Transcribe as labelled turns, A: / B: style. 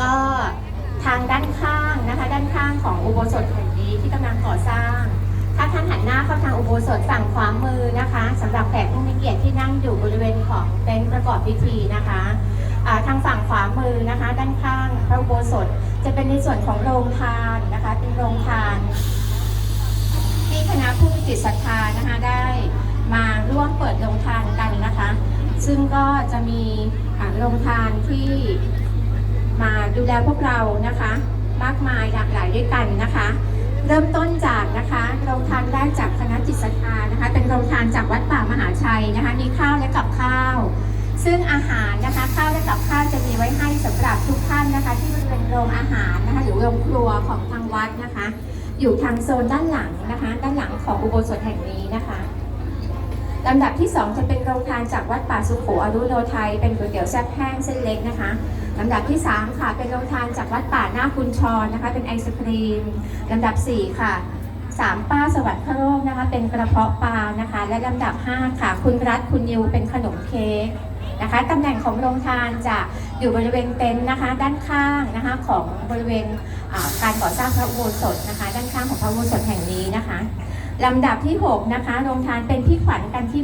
A: ก็ทางด้านข้างนะคะ ด้านข้างของอุโบสถแห่งนี้ที่กำลังก่อสร้าง ถ้าท่านหันหน้าเข้าทางอุโบสถฝั่งขวามือนะคะสำหรับแขกผู้มีเกียรติที่นั่งอยู่บริเวณของเต็นท์ประกอบพิธีนะคะทางฝั่งขวามือนะคะ ด้านข้างพระอุโบสถจะเป็นในส่วนของโรงทานนะคะ เป็นโรงทานที่คณะผู้มีจิตศรัทธานะคะได้มาร่วมเปิดโรงทานกันนะคะ ซึ่งก็จะมีโรงทานที่ มาดูแลพวกเรานะคะ มากมายหลากหลายด้วยกันนะคะ เริ่มต้นจากนะคะโรงทานแรกจากคณะจิตศรัทธานะคะ เป็นโรงทานจากวัดป่ามหาชัยนะคะมีข้าวและกับข้าว ซึ่งอาหารนะคะข้าวและกับข้าวจะมีไว้ให้สำหรับทุกท่านนะคะ ที่บริเวณโรงอาหารนะคะหรือโรงครัวของทางวัดนะคะ อยู่ทางโซนด้านหลังนะคะ ด้านหลังของอุโบสถแห่งนี้นะคะ ลำดับที่ 2 จะเป็นโรงทานจากวัดป่าสุโขอรุโนไทยเป็นก๋วยเตี๋ยวแซ่บแห้งเส้นเล็กนะคะลำดับที่ 3 ค่ะเป็นโรงทานจากวัดป่าหน้าคุณชรนะคะ เป็นไอศครีมลำดับ 4 ค่ะสามป้าสวัสดิ์พระโรคนะคะ เป็นกระเพาะปลานะคะ และลำดับ 5 ค่ะ คุณรัฐคุณนิวเป็นขนมเค้กนะคะตำแหน่งของโรงทานจะอยู่บริเวณเต็นท์นะคะ ด้านข้างนะคะของบริเวณการก่อสร้างพระอุโบสถนะคะ ด้านข้างของพระอุโบสถแห่งนี้นะคะลำดับที่ 6 นะคะ โรงทานเป็นที่ขวัญกันที่